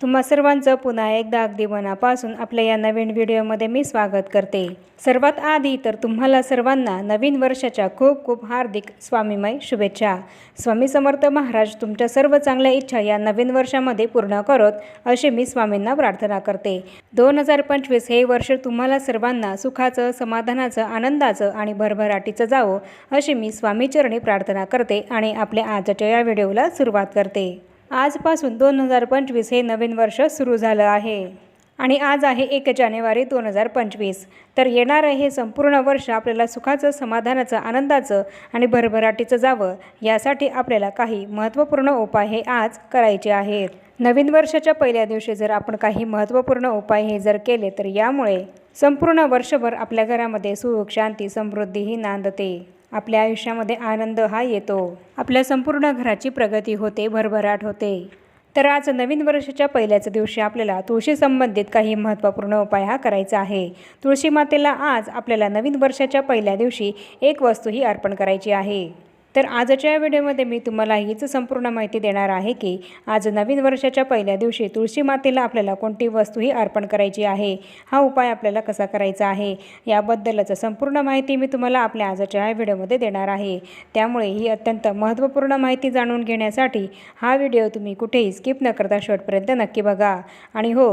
तुम्हा सर्वांचं पुन्हा एकदा अगदी मनापासून आपल्या या नवीन व्हिडिओमध्ये मी स्वागत करते. सर्वात आधी तर तुम्हाला सर्वांना नवीन वर्षाच्या खूप खूप हार्दिक स्वामीमय शुभेच्छा. स्वामी समर्थ महाराज तुमच्या सर्व चांगल्या इच्छा या नवीन वर्षामध्ये पूर्ण करत अशी मी स्वामींना प्रार्थना करते. दोन हजार पंचवीस हे वर्ष तुम्हाला सर्वांना सुखाचं समाधानाचं आनंदाचं आणि भरभराटीचं जावं अशी मी स्वामीचरणी प्रार्थना करते आणि आपल्या आजच्या या व्हिडिओला सुरुवात करते. आजपासून दोन हजार पंचवीस हे नवीन वर्ष सुरू झालं आहे. आणि आज आहे एक जानेवारी दोन हजार पंचवीस. तर येणारं हे संपूर्ण वर्ष आपल्याला सुखाचं समाधानाचं आनंदाचं आणि भरभराटीचं जावं यासाठी आपल्याला काही महत्त्वपूर्ण उपाय हे आज करायचे आहेत. नवीन वर्षाच्या पहिल्या दिवशी जर आपण काही महत्त्वपूर्ण उपाय हे जर केले तर यामुळे संपूर्ण वर्षभर आपल्या घरामध्ये सुख शांती समृद्धी ही नांदते. आपल्या आयुष्यामध्ये आनंद हा येतो. आपल्या संपूर्ण घराची प्रगती होते भरभराट होते. तर आज नवीन वर्षाच्या पहिल्याच दिवशी आपल्याला तुळशी संबंधित काही महत्त्वपूर्ण उपाय हा करायचा आहे. तुळशी मातेला आज आपल्याला नवीन वर्षाच्या पहिल्या दिवशी एक वस्तू ही अर्पण करायची आहे. तर आजच्या या व्हिडिओमध्ये मी तुम्हाला हीच संपूर्ण माहिती देणार आहे की आज नवीन वर्षाच्या पहिल्या दिवशी तुळशी मातेला आपल्याला कोणती वस्तूही अर्पण करायची आहे? हा उपाय आपल्याला कसा करायचा आहे? याबद्दलच संपूर्ण माहिती मी तुम्हाला आपल्या आजच्या या व्हिडिओमध्ये देणार आहे. त्यामुळे ही अत्यंत महत्त्वपूर्ण माहिती जाणून घेण्यासाठी हा व्हिडिओ तुम्ही कुठेही स्किप न करता शेवटपर्यंत नक्की बघा. आणि हो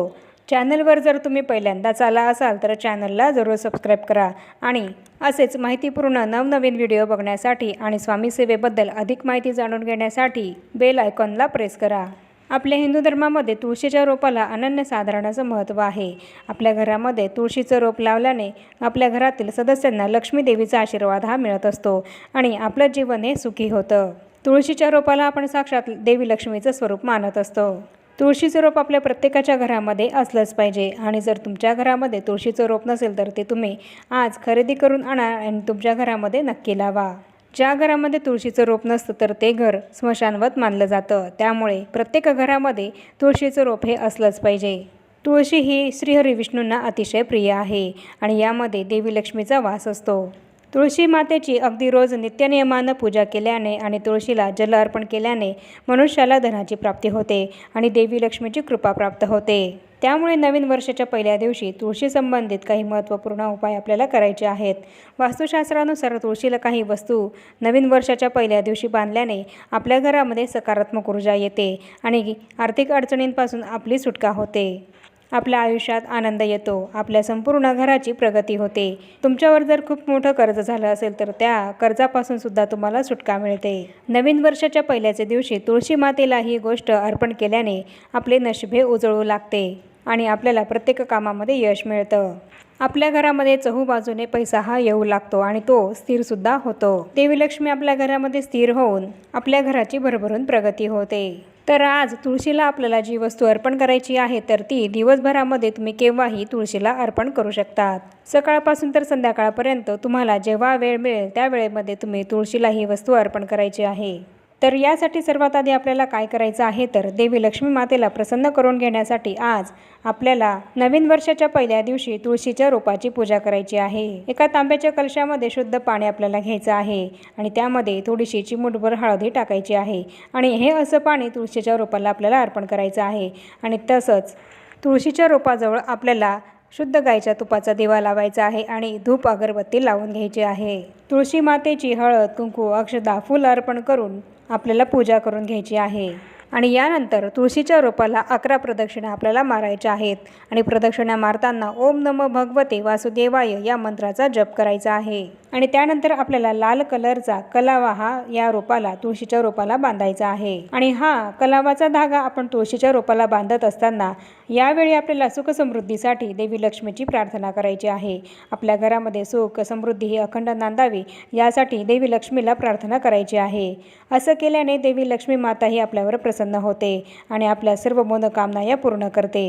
चॅनलवर जर तुम्ही पहिल्यांदाच आला असाल तर चॅनलला जरूर सबस्क्राईब करा आणि असेच माहितीपूर्ण नवनवीन व्हिडिओ बघण्यासाठी आणि स्वामी सेवेबद्दल अधिक माहिती जाणून घेण्यासाठी बेल आयकॉनला प्रेस करा. आपल्या हिंदू धर्मामध्ये तुळशीच्या रोपाला अनन्यसाधारणाचं महत्त्व आहे. आपल्या घरामध्ये तुळशीचं रोप लावल्याने आपल्या घरातील सदस्यांना लक्ष्मी देवीचा आशीर्वाद हा मिळत असतो आणि आपलं जीवन हे सुखी होतं. तुळशीच्या रोपाला आपण साक्षात देवी लक्ष्मीचं स्वरूप मानत असतो. तुळशीचं रोप आपल्या प्रत्येकाच्या घरामध्ये असलंच पाहिजे. आणि जर तुमच्या घरामध्ये तुळशीचं रोप नसेल तर ते तुम्ही आज खरेदी करून आणा आणि तुमच्या घरामध्ये नक्की लावा. ज्या घरामध्ये तुळशीचं रोप नसतं तर ते घर स्मशानवत मानलं जातं. त्यामुळे प्रत्येक घरामध्ये तुळशीचं रोप हे असलंच पाहिजे. तुळशी ही श्रीहरी विष्णूंना अतिशय प्रिय आहे आणि यामध्ये देवी लक्ष्मीचा वास असतो. तुळशी मातेची अगदी रोज नित्यनियमानं पूजा केल्याने आणि तुळशीला जल अर्पण केल्याने मनुष्याला धनाची प्राप्ती होते आणि देवी लक्ष्मीची कृपा प्राप्त होते. त्यामुळे नवीन वर्षाच्या पहिल्या दिवशी तुळशी संबंधित काही महत्त्वपूर्ण उपाय आपल्याला करायचे आहेत. वास्तुशास्त्रानुसार तुळशीला काही वस्तू नवीन वर्षाच्या पहिल्या दिवशी बांधल्याने आपल्या घरामध्ये सकारात्मक ऊर्जा येते आणि आर्थिक अडचणींपासून आपली सुटका होते. आपल्या आयुष्यात आनंद येतो. आपल्या संपूर्ण घराची प्रगती होते. तुमच्यावर जर खूप मोठं कर्ज झालं असेल तर त्या कर्जापासून सुद्धा तुम्हाला सुटका मिळते. नवीन वर्षाच्या पहिल्याच्या दिवशी तुळशी मातेला ही गोष्ट अर्पण केल्याने आपले नशिबे उजळू लागते आणि आपल्याला प्रत्येक कामामध्ये यश मिळतं. आपल्या घरामध्ये चहूबाजूने पैसा हा येऊ लागतो आणि तो स्थिरसुद्धा होतो. देवी लक्ष्मी आपल्या घरामध्ये स्थिर होऊन आपल्या घराची भरभरून प्रगती होते. तर आज तुळशीला आपल्याला जी वस्तू अर्पण करायची आहे तर ती दिवसभरामध्ये तुम्ही केव्हाही तुळशीला अर्पण करू शकतात. सकाळपासून तर संध्याकाळपर्यंत तुम्हाला जेव्हा वेळ मिळेल त्या वेळेमध्ये तुम्ही तुळशीला ही वस्तू अर्पण करायची आहे. तर यासाठी सर्वात आधी आपल्याला काय करायचं आहे तर देवी लक्ष्मी मातेला प्रसन्न करून घेण्यासाठी आज आपल्याला नवीन वर्षाच्या पहिल्या दिवशी तुळशीच्या रोपाची पूजा करायची आहे. एका तांब्याच्या कलशामध्ये शुद्ध पाणी आपल्याला घ्यायचं आहे आणि त्यामध्ये थोडीशी चिमूटभर हळदी टाकायची आहे आणि हे असं पाणी तुळशीच्या रोपाला आपल्याला अर्पण करायचं आहे आणि तसंच तुळशीच्या रोपाजवळ आपल्याला शुद्ध गायच्या तुपाचा दिवा लावायचा आहे आणि धूप अगरबत्ती लावून घ्यायची आहे. तुळशी मातेची हळद कुंकू अक्षदा फुल अर्पण करून आपल्याला पूजा करून घ्यायची आहे. आणि यानंतर तुळशीच्या रोपाला अकरा प्रदक्षिणा आपल्याला मारायच्या आहेत. आणि प्रदक्षिणा मारताना ओम नम भगवते वासुदेवाय या मंत्राचा जप करायचा आहे. आणि त्यानंतर आपल्याला लाल कलरचा कलावा हा या रोपाला तुळशीच्या रोपाला बांधायचा आहे. आणि हा कलावाचा धागा आपण तुळशीच्या रोपाला बांधत असताना यावेळी आपल्याला सुख समृद्धीसाठी देवी लक्ष्मीची प्रार्थना करायची आहे. आपल्या घरामध्ये सुख समृद्धी ही अखंड नांदावी यासाठी देवी लक्ष्मीला प्रार्थना करायची आहे. असं केल्याने देवी लक्ष्मी माता ही आपल्यावर प्रसन्न होते आणि आपल्या सर्व मनोकामना या पूर्ण करते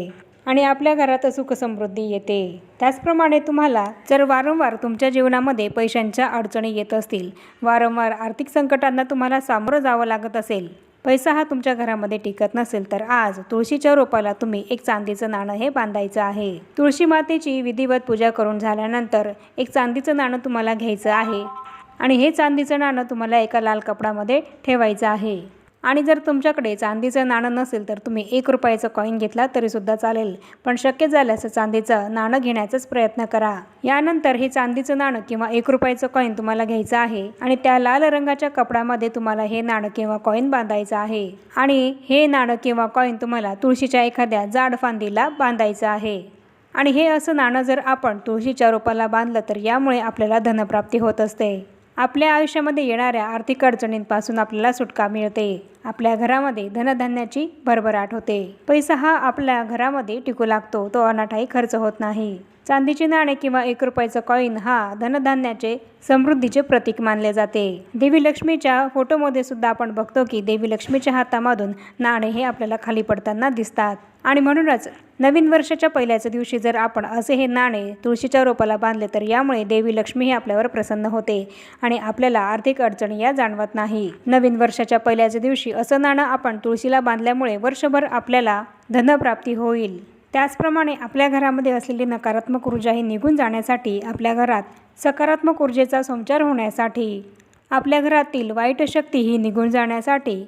आणि आपल्या घरात सुख समृद्धी येते. त्याचप्रमाणे तुम्हाला जर वारंवार तुमच्या जीवनामध्ये पैशांच्या अडचणी येत असतील वारंवार आर्थिक संकटांना तुम्हाला सामोरं जावं लागत असेल पैसा हा तुमच्या घरामध्ये टिकत नसेल तर आज तुळशीच्या रोपाला तुम्ही एक चांदीचं नाणं हे बांधायचं आहे. तुळशी मातेची विधिवत पूजा करून झाल्यानंतर एक चांदीचं नाणं तुम्हाला घ्यायचं आहे आणि हे चांदीचं नाणं तुम्हाला एका लाल कपडामध्ये ठेवायचं आहे. आणि जर तुमच्याकडे चांदीचं नाणं नसेल तर तुम्ही एक रुपयाचं कॉईन घेतला तरीसुद्धा चालेल. पण शक्य झाल्यास चांदीचं नाणं घेण्याचाच प्रयत्न करा. यानंतर हे चांदीचं नाणं किंवा एक रुपयाचं कॉईन तुम्हाला घ्यायचं आहे आणि त्या लाल रंगाच्या कपड्यामध्ये तुम्हाला हे नाणं किंवा कॉईन बांधायचं आहे. आणि हे नाणं किंवा कॉईन तुम्हाला तुळशीच्या एखाद्या जाड फांदीला बांधायचं आहे. आणि हे असं नाणं जर आपण तुळशीच्या रोपाला बांधलं तर यामुळे आपल्याला धनप्राप्ती होत असते. आपल्या आयुष्यामध्ये येणाऱ्या आर्थिक अडचणींपासून आपल्याला सुटका मिळते. आपल्या घरामध्ये धनधान्याची भरभराट होते. पैसा हा आपल्या घरामध्ये टिकू लागतो तो अनाठाई खर्च होत नाही. चांदीचे नाणे किंवा एक रुपयाचं कॉईन हा धनधान्याचे समृद्धीचे प्रतीक मानले जाते. देवी लक्ष्मीच्या फोटोमध्ये सुद्धा आपण बघतो की देवी लक्ष्मीच्या हातामधून नाणे हे आपल्याला खाली पडताना दिसतात. आणि म्हणूनच नवीन वर्षाच्या पहिल्याच दिवशी जर आपण असे हे नाणे तुळशीच्या रोपाला बांधले तर यामुळे देवी लक्ष्मी हे आपल्यावर प्रसन्न होते आणि आपल्याला आर्थिक अडचणी या जाणवत नाही. नवीन वर्षाच्या पहिल्याच दिवशी असं नाणं आपण तुळशीला बांधल्यामुळे वर्षभर आपल्याला धनप्राप्ती होईल. त्याचप्रमाणे आपल्या घरामध्ये असलेली नकारात्मक ऊर्जा ही निघून जाण्यासाठी आपल्या घरात सकारात्मक ऊर्जेचा संचार होण्यासाठी आपल्या घरातील वाईट शक्ती ही निघून जाण्यासाठी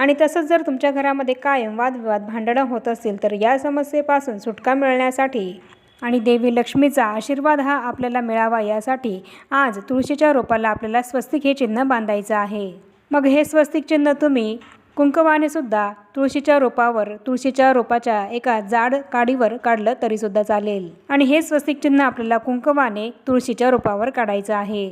आणि तसंच जर तुमच्या घरामध्ये कायम वादविवाद भांडणं होत असतील तर या समस्येपासून सुटका मिळण्यासाठी आणि देवी लक्ष्मीचा आशीर्वाद हा आपल्याला मिळावा यासाठी आज तुळशीच्या रोपाला आपल्याला स्वस्तिक हे चिन्ह बांधायचं आहे. मग हे स्वस्तिक चिन्ह तुम्ही कुंकवाने सुद्धा तुळशीच्या रोपावर तुळशीच्या रोपाच्या एका जाड काडीवर काढलं तरीसुद्धा चालेल. आणि हे स्वस्तिक चिन्ह आपल्याला कुंकवाने तुळशीच्या रोपावर काढायचं आहे.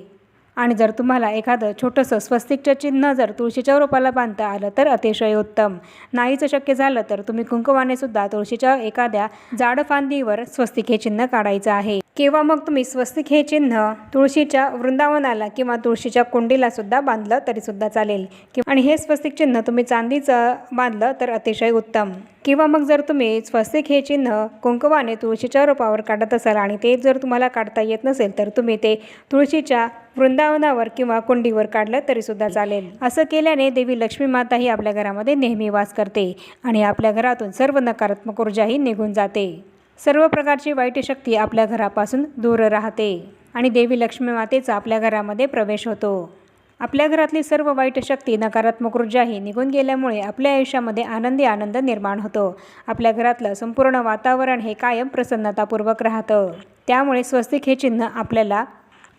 आणि जर तुम्हाला एखादं छोटंसं स्वस्तिकचं चिन्ह जर तुळशीच्या रोपाला बांधता आलं तर अतिशय उत्तम. नाहीचं शक्य झालं तर तुम्ही कुंकवाने सुद्धा तुळशीच्या एखाद्या जाड फांदीवर स्वस्तिक हे चिन्ह काढायचं आहे. किंवा मग तुम्ही स्वस्तिक हे चिन्ह तुळशीच्या वृंदावनाला किंवा तुळशीच्या कुंडीला सुद्धा बांधलं तरी सुद्धा चालेल. किंवा आणि हे स्वस्तिक चिन्ह तुम्ही चांदीचं बांधलं तर अतिशय उत्तम. किंवा मग जर तुम्ही स्वस्तिक हे चिन्ह कुंकवाने तुळशीच्या रोपावर काढत असाल आणि ते जर तुम्हाला काढता येत नसेल तर तुम्ही ते तुळशीच्या वृंदावनावर किंवा कुंडीवर काढलं तरीसुद्धा चालेल. असं केल्याने देवी लक्ष्मी माता ही आपल्या घरामध्ये नेहमी वास करते आणि आपल्या घरातून सर्व नकारात्मक ऊर्जाही निघून जाते. सर्व प्रकारची वाईट शक्ती आपल्या घरापासून दूर राहते आणि देवी लक्ष्मी मातेचा आपल्या घरामध्ये प्रवेश होतो. आपल्या घरातली सर्व वाईट शक्ती नकारात्मक ऊर्जाही निघून गेल्यामुळे आपल्या आयुष्यामध्ये आनंदी आनंद निर्माण होतो. आपल्या घरातलं संपूर्ण वातावरण हे कायम प्रसन्नतापूर्वक राहतं. त्यामुळे स्वस्तिक हे चिन्ह आपल्याला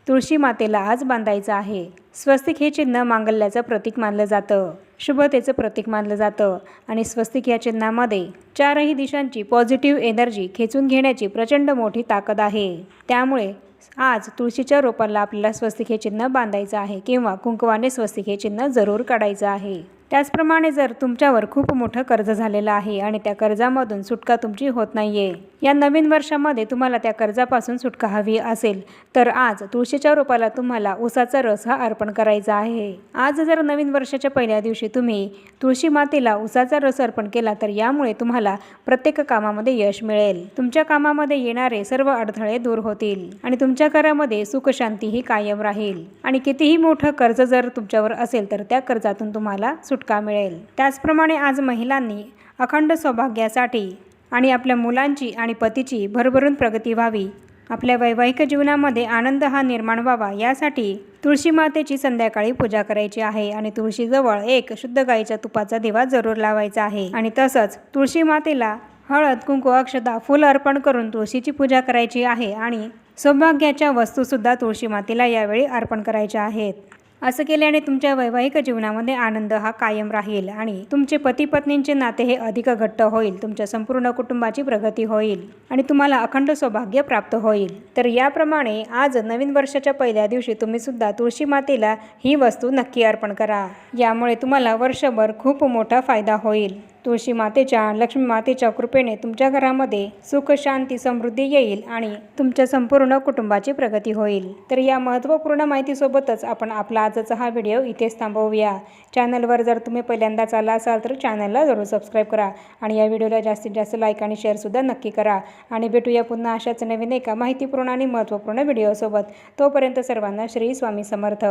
तुळशी मातेला आज बांधायचं आहे. स्वस्तिक हे चिन्ह मांगल्याचं प्रतीक मानलं जातं. शुभतेचं प्रतीक मानलं जातं. आणि स्वस्तिक या चिन्हामध्ये चारही दिशांची पॉझिटिव्ह एनर्जी खेचून घेण्याची प्रचंड मोठी ताकद आहे. त्यामुळे आज तुळशीच्या रोपाला आपल्याला स्वस्तिक हे चिन्ह बांधायचं आहे किंवा कुंकवाने स्वस्तिक हे चिन्ह जरूर काढायचं आहे. त्याचप्रमाणे जर तुमच्यावर खूप मोठं कर्ज झालेलं आहे आणि त्या कर्जामधून सुटका तुमची होत नाही आहे या नवीन वर्षामध्ये तुम्हाला त्या कर्जापासून सुटका हवी असेल तर आज तुळशीच्या रोपाला तुम्हाला उसाचा रस हा अर्पण करायचा आहे. आज जर नवीन वर्षाच्या पहिल्या दिवशी तुम्ही तुळशी मातेला उसाचा रस अर्पण केला तर यामुळे तुम्हाला प्रत्येक कामामध्ये यश मिळेल. तुमच्या कामामध्ये येणारे सर्व अडथळे दूर होतील आणि तुमच्या घरामध्ये सुखशांतीही ही कायम राहील. आणि कितीही मोठं कर्ज जर तुमच्यावर असेल तर त्या कर्जातून तुम्हाला सुटका मिळेल. त्याचप्रमाणे आज महिलांनी अखंड सौभाग्यासाठी आणि आपल्या मुलांची आणि पतीची भरभरून प्रगती व्हावी. आपल्या वैवाहिक जीवनामध्ये आनंद हा निर्माण व्हावा यासाठी तुळशी मातेची संध्याकाळी पूजा करायची आहे आणि तुळशीजवळ एक शुद्ध गाईच्या तुपाचा दिवा जरूर लावायचा आहे. आणि तसंच तुळशी मातेला हळद कुंकू अक्षदा फुल अर्पण करून तुळशीची पूजा करायची आहे आणि सौभाग्याच्या वस्तूसुद्धा तुळशी मातेला यावेळी अर्पण करायच्या आहेत. असं केल्याने तुमच्या वैवाहिक जीवनामध्ये आनंद हा कायम राहील आणि तुमचे पती पत्नींचे नाते हे अधिक घट्ट होईल तुमच्या संपूर्ण कुटुंबाची प्रगती होईल आणि तुम्हाला अखंड सौभाग्य प्राप्त होईल. तर याप्रमाणे आज नवीन वर्षाच्या पहिल्या दिवशी तुम्ही सुद्धा तुळशी मातेला ही वस्तू नक्की अर्पण करा. यामुळे तुम्हाला वर्षभर खूप मोठा फायदा होईल. तुळशी मातेच्या लक्ष्मी मातेच्या कृपेने तुमच्या घरामध्ये सुख शांती समृद्धी येईल आणि तुमच्या संपूर्ण कुटुंबाची प्रगती होईल. तर या महत्त्वपूर्ण माहितीसोबतच आपण आपला आजचा हा व्हिडिओ इथेच थांबवूया. चॅनलवर जर तुम्ही पहिल्यांदाच आला असाल तर चॅनलला जरूर सबस्क्राईब करा आणि या व्हिडिओला जास्तीत जास्त लाईक आणि शेअरसुद्धा नक्की करा. आणि भेटूया पुन्हा अशाच नवीन एका माहितीपूर्ण आणि महत्त्वपूर्ण व्हिडिओसोबत. तोपर्यंत सर्वांना श्री स्वामी समर्थ.